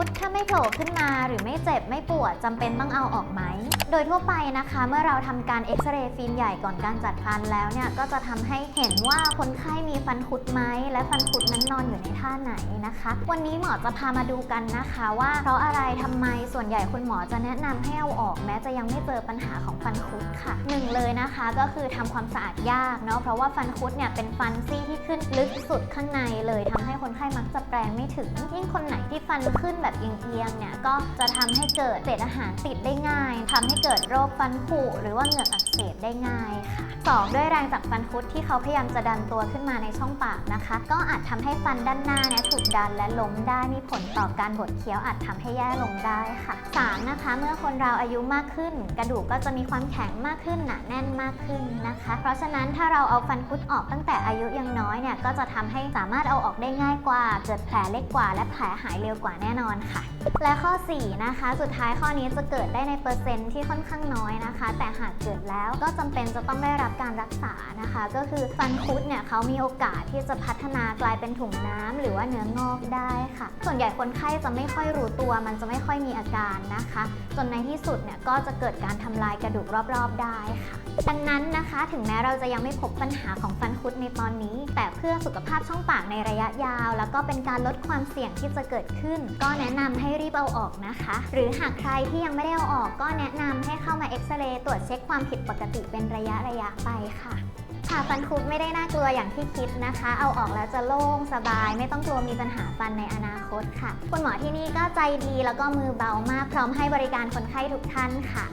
คุดถ้าไม่โผล่ขึ้นมาหรือไม่เจ็บไม่ปวดจำเป็นต้องเอาออกไหม โดยทั่วไปนะคะ เมื่อเราทำการเอ็กซเรย์ฟิล์มใหญ่ก่อนการจัดฟันแล้วเนี่ยก็จะทำให้เห็นว่าคนไข้มีฟันคุดไหมและฟันคุดนั้นนอนอยู่ในท่าไหนนะคะ วันนี้หมอจะพามาดูกันนะคะว่าเพราะอะไรทำไม ส่วนใหญ่คุณหมอจะแนะนำให้เอาออกแม้จะยังไม่เจอปัญหาของฟันคุดค่ะหนึ่งเลยนะคะก็คือทำความสะอาดยากเนาะเพราะว่าฟันคุดเนี่ยเป็นฟันซี่ที่ขึ้นลึกสุดข้างในเลยทำให้คนไข้มักจะแปลงไม่ถึง ยิ่งคนไหนที่ฟันขึ้นแบบเอียงๆเนี่ยก็จะทำให้เกิดเศษอาหารติดได้ง่ายทำให้เกิดโรคฟันผุหรือว่าเหงือกอักเสบได้ง่ายค่ะสองด้วยแรงจากฟันคุดที่เขาพยายามจะดันตัวขึ้นมาในช่องปากนะคะ ก็อาจทำให้ฟันด้านหน้าเนี่ยถูกดันและล้มได้มีผลต่อการบดเคี้ยวอาจทำให้แย่ลงได้ค่ะสามนะคะ เมื่อคนเราอายุมากขึ้น กระดูกก็จะมีความแข็งมากขึ้นหนาแน่นมากขึ้นนะคะ เพราะฉะนั้นถ้าเราเอาฟันคุดออกตั้งแต่อายุยังน้อยเนี่ยก็จะทำให้สามารถเอาออกได้ง่ายกว่า เกิดแผลเล็กกว่า และแผลหายเร็วกว่าแน่นอนค่ะ และข้อ 4 นะคะ สุดท้ายข้อนี้จะเกิดได้ในเปอร์เซ็นต์ที่ค่อนข้างน้อยนะคะ แต่หากเกิดแล้วก็จำเป็นจะต้องได้รับการรักษานะคะ ก็คือฟันคุดเนี่ยเขามีโอกาสที่จะพัฒนากลายเป็นถุงน้ำหรือว่าเนื้องอกได้ค่ะ ส่วนใหญ่คนไข้จะไม่ค่อยรู้ตัวมันจะไม่ค่อยมีอาการนะคะ จนในที่สุดเนี่ยก็จะเกิดการทำลายกระดูกรอบๆได้ค่ะ ดังนั้นนะคะถึงแม้เราจะยังไม่พบปัญหาของฟันคุดในตอนนี้ แต่เพื่อสุขภาพช่องปากในระยะยาว แล้วก็เป็นการลดความเสี่ยงที่จะเกิดขึ้น ก็แนะนำให้รีบเอาออกนะคะ หรือหากใครที่ยังไม่ได้เอาออกก็แนะนำให้เข้ามาเอ็กซเรย์ตรวจเช็คความผิดปกติเป็นระยะระยะไปค่ะ ค่ะฟันคุดไม่ได้น่ากลัวอย่างที่คิดนะคะ เอาออกแล้วจะโล่งสบาย ไม่ต้องกลัวมีปัญหาฟันในอนาคตค่ะ คุณหมอที่นี่ก็ใจดีแล้วก็มือเบามากพร้อมให้บริการคนไข้ทุกท่านค่ะ